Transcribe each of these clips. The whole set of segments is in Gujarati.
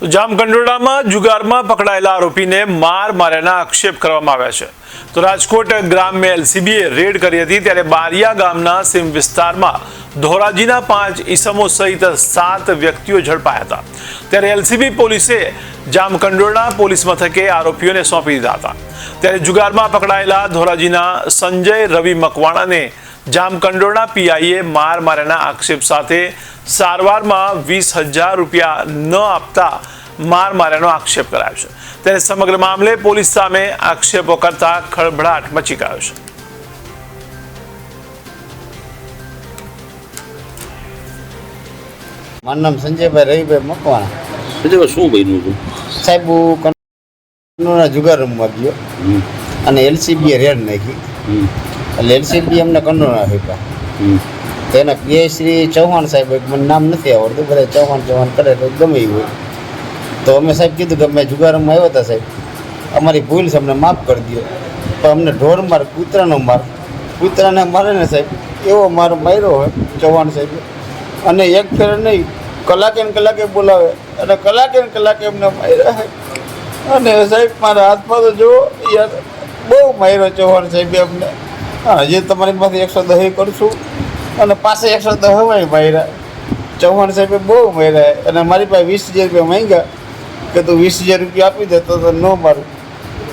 તો જામકંડોળામાં જુગારમાં પકડાયેલા આરોપીને માર માર્યાના આક્ષેપ કરવામાં આવ્યા છે. તો રાજકોટ ગ્રામ્ય એલસીબીએ રેડ કરી હતી ત્યારે બારિયા ગામના સીમ વિસ્તારમાં ધોરાજીના પાંચ ઈસમો સહિત સાત વ્યક્તિઓ ઝડપાયા હતા. ત્યારે એલસીબી પોલીસે જામકંડોળા પોલીસ મથકે આરોપીઓને સોંપી દીધા હતા. ત્યારે જુગારમાં પકડાયેલા ધોરાજીના સંજય રવિ મકવાણાને જામકંડોળા પીઆઈએ માર માર્યાના આક્ષેપ સાથે સારવારમાં વીસ હજાર રૂપિયા ન આપતા માર માર્યાનો આક્ષેપ કરાયો છે. ત્યારે સમગ્ર મામલે પોલીસ સામે આક્ષેપો કરતા ખળભળાટ મચી ગયો છે. મારું નામ સંજયભાઈ રવિભાઈ મકવાણા. સંજયભાઈ શું બન્યું હતું? સાહેબ હું જુગાર રમવા ગયો અને એલસીબીએ રેડ નાખી. એટલે એલસીબી અમને કંડોના આપ્યા. તેના શ્રી ચૌહાણ સાહેબ એક મને નામ નથી આવડતું બધા ચૌહાણ ચૌહાણ કરે તો ગમે એ હોય. તો અમે સાહેબ કીધું કે અમે જુગારમાં આવ્યા હતા સાહેબ. અમારી ભૂલ છે અમને માફ કરી દો પણ અમને ઢોર માર કૂતરાનો માર. કૂતરાને મારે ને સાહેબ એવો માર માર્યો હોય ચૌહાણ સાહેબ. અને એક ફેર નહીં કલાકે ને કલાકે બોલાવે. અને કલાકે ને કલાકે અમને માર્યા અને સાહેબ મારા હાથમાં તો જુઓ યાર બહુ માર્યો ચૌહાણ સાહેબે અમને. હા હજી તમારી પાસે એકસો દહ કરશું અને પાસે એકસો દહ હોય માર્યા ચૌહાણ સાહેબે બહુ માર્યા અને મારી પાસે વીસ હજાર રૂપિયા માંગ્યા કે તું વીસ હજાર રૂપિયા આપી દે તો ન મારું.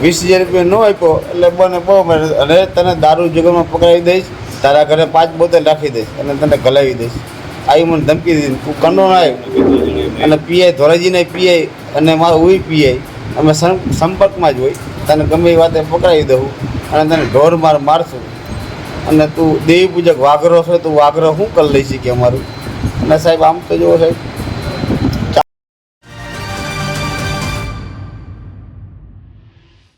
વીસ હજાર રૂપિયા ન આપ્યો એટલે બને બહુ માર્યો. અને તને દારૂ જગરમાં પકડાવી દઈશ, તારા ઘરે પાંચ બોતલ રાખી દઈશ અને તને ગલાવી દઈશ. આવી મને ધમકી દીધી. તું કંડો ના આવ્યો અને પીઆઈ ધોરાજીને પીઆઈ અને મારું ઉઈ પીઆઈ. અમે સંપર્કમાં જ હોય. તને ગમે એ વાતે પકડાવી દઉં અને તને ઢોર માર મારશું. અને તું દેવી પૂજક વાઘરો છે, તું વાઘરો શું કરી લઈશ કે અમારું? અને સાહેબ, આમ તો જુઓ સાહેબ